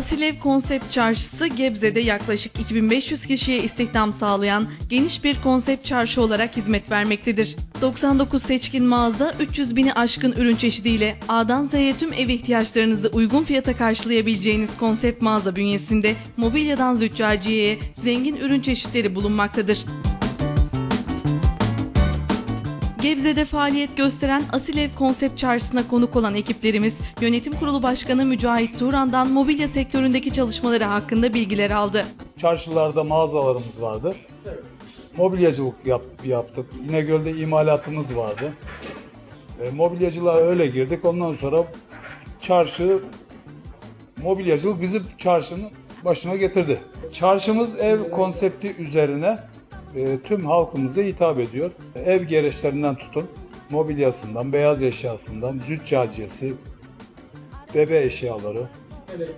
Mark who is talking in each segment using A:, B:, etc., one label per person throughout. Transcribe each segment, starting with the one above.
A: Asilev Konsept Çarşısı Gebze'de yaklaşık 2500 kişiye istihdam sağlayan geniş bir konsept çarşı olarak hizmet vermektedir. 99 seçkin mağaza 300 bini aşkın ürün çeşidiyle A'dan Z'ye tüm ev ihtiyaçlarınızı uygun fiyata karşılayabileceğiniz konsept mağaza bünyesinde mobilyadan züccaciyeye zengin ürün çeşitleri bulunmaktadır. Gebze'de faaliyet gösteren Asilev Konsept Çarşısı'na konuk olan ekiplerimiz, Yönetim Kurulu Başkanı Mücahit Turan'dan mobilya sektöründeki çalışmaları hakkında bilgiler aldı.
B: Çarşılarda mağazalarımız vardı. Mobilyacılık yap, yaptık. İnegöl'de imalatımız vardı. E, mobilyacılığa öyle girdik. Ondan sonra çarşı, mobilyacılık bizim çarşının başına getirdi. Çarşımız ev konsepti üzerine e, tüm halkımıza hitap ediyor. Ev gereçlerinden tutun, mobilyasından, beyaz eşyasından, züccaciyesi, bebe eşyaları,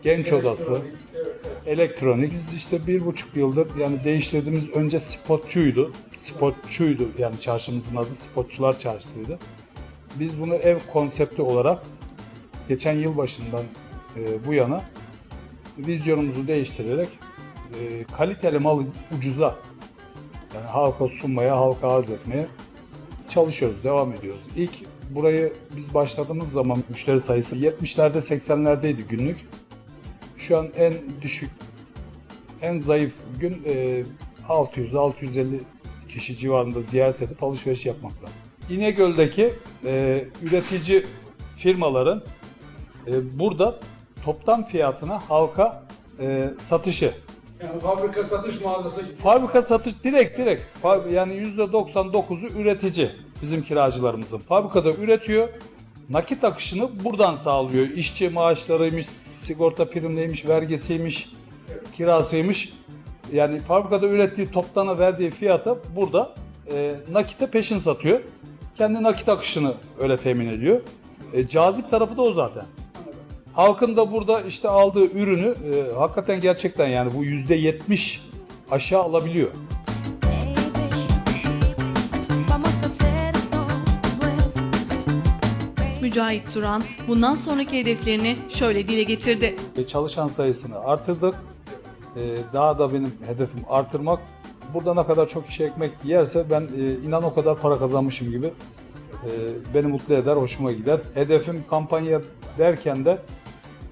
B: genç odası, elektronik. Biz işte bir buçuk yıldır yani değiştirdiğimiz önce spotçuydu. Spotçuydu yani çarşımızın adı spotçular çarşısıydı. Biz bunu ev konsepti olarak geçen yıl başından e, bu yana vizyonumuzu değiştirerek e, kaliteli malı ucuza yani halka sunmaya, halka arz etmeye çalışıyoruz, devam ediyoruz. İlk burayı biz başladığımız zaman müşteri sayısı 70'lerde 80'lerdeydi günlük. Şu an en düşük, en zayıf gün e, 600-650 kişi civarında ziyaret edip alışveriş yapmakta. İnegöl'deki e, üretici firmaların e, burada toptan fiyatına halka e, satışı
C: Yani fabrika satış mağazası gibi.
B: Fabrika satış direkt direkt yani %99'u üretici bizim kiracılarımızın. Fabrikada üretiyor. Nakit akışını buradan sağlıyor. İşçi maaşlarıymış, sigorta primliymiş, vergisiymiş, kirasıymış. Yani fabrikada ürettiği toptana verdiği fiyata burada e, nakite peşin satıyor. Kendi nakit akışını öyle temin ediyor. E, cazip tarafı da o zaten. Halkın da burada işte aldığı ürünü e, hakikaten gerçekten yani bu yüzde yetmiş aşağı alabiliyor.
A: Mücahit Turan bundan sonraki hedeflerini şöyle dile getirdi.
B: E, çalışan sayısını artırdık. E, daha da benim hedefim artırmak. Burada ne kadar çok kişi ekmek yerse ben e, inan o kadar para kazanmışım gibi e, beni mutlu eder, hoşuma gider. Hedefim kampanya derken de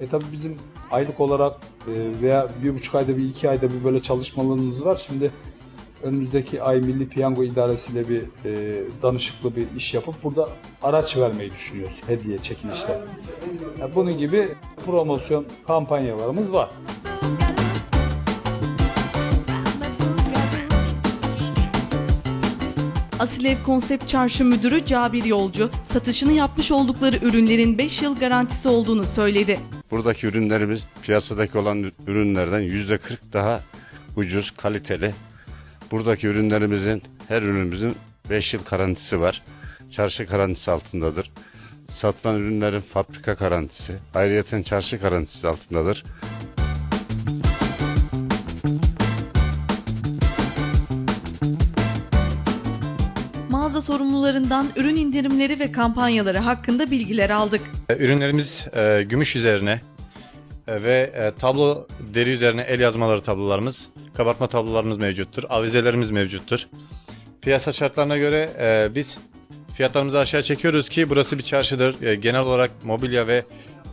B: e, tabii bizim aylık olarak e, veya bir buçuk ayda bir iki ayda bir böyle çalışmalarımız var. Şimdi önümüzdeki ay Milli Piyango İdaresi ile bir e, danışıklı bir iş yapıp burada araç vermeyi düşünüyoruz. Hediye, çekilişler. Yani bunun gibi promosyon kampanyalarımız var.
A: Asilev Konsept Çarşı Müdürü Cabir Yolcu, satışını yapmış oldukları ürünlerin 5 yıl garantisi olduğunu söyledi.
D: Buradaki ürünlerimiz piyasadaki olan ürünlerden yüzde 40 daha ucuz, kaliteli. Buradaki ürünlerimizin, her ürünümüzün 5 yıl garantisi var. Çarşı garantisi altındadır. Satılan ürünlerin fabrika garantisi, ayrıyeten çarşı garantisi altındadır.
A: Mağaza sorumlularından ürün indirimleri ve kampanyaları hakkında bilgiler aldık.
E: E, Ürünlerimiz e, gümüş üzerine e, ve e, tablo deri üzerine el yazmaları tablolarımız, kabartma tablolarımız mevcuttur, avizelerimiz mevcuttur. Piyasa şartlarına göre e, biz fiyatlarımızı aşağı çekiyoruz ki burası bir çarşıdır. E, genel olarak mobilya ve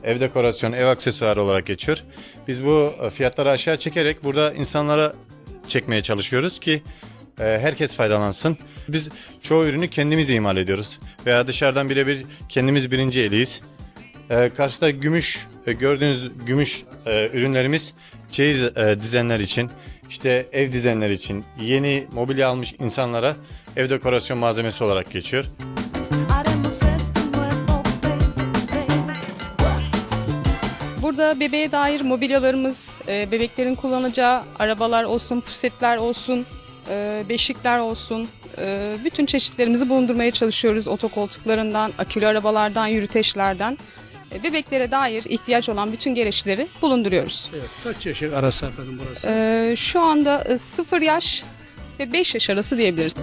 E: ev dekorasyonu, ev aksesuarı olarak geçiyor. Biz bu e, fiyatları aşağı çekerek burada insanlara çekmeye çalışıyoruz ki e, herkes faydalansın. Biz çoğu ürünü kendimiz imal ediyoruz veya dışarıdan birebir kendimiz birinci eliyiz. Ee, karşıda gümüş e, gördüğünüz gümüş e, ürünlerimiz çeyiz e, dizenler için işte ev dizenler için yeni mobilya almış insanlara ev dekorasyon malzemesi olarak geçiyor.
F: Burada bebeğe dair mobilyalarımız, bebeklerin kullanacağı arabalar olsun, pusetler olsun, beşikler olsun, e, bütün çeşitlerimizi bulundurmaya çalışıyoruz. Otokoltuklarından, akülü arabalardan, yürüteçlerden. E, Bebeklere dair ihtiyaç olan bütün gereçleri bulunduruyoruz.
C: Evet, kaç yaş arası efendim burası?
F: E, Şu anda 0 yaş ve 5 yaş arası diyebiliriz.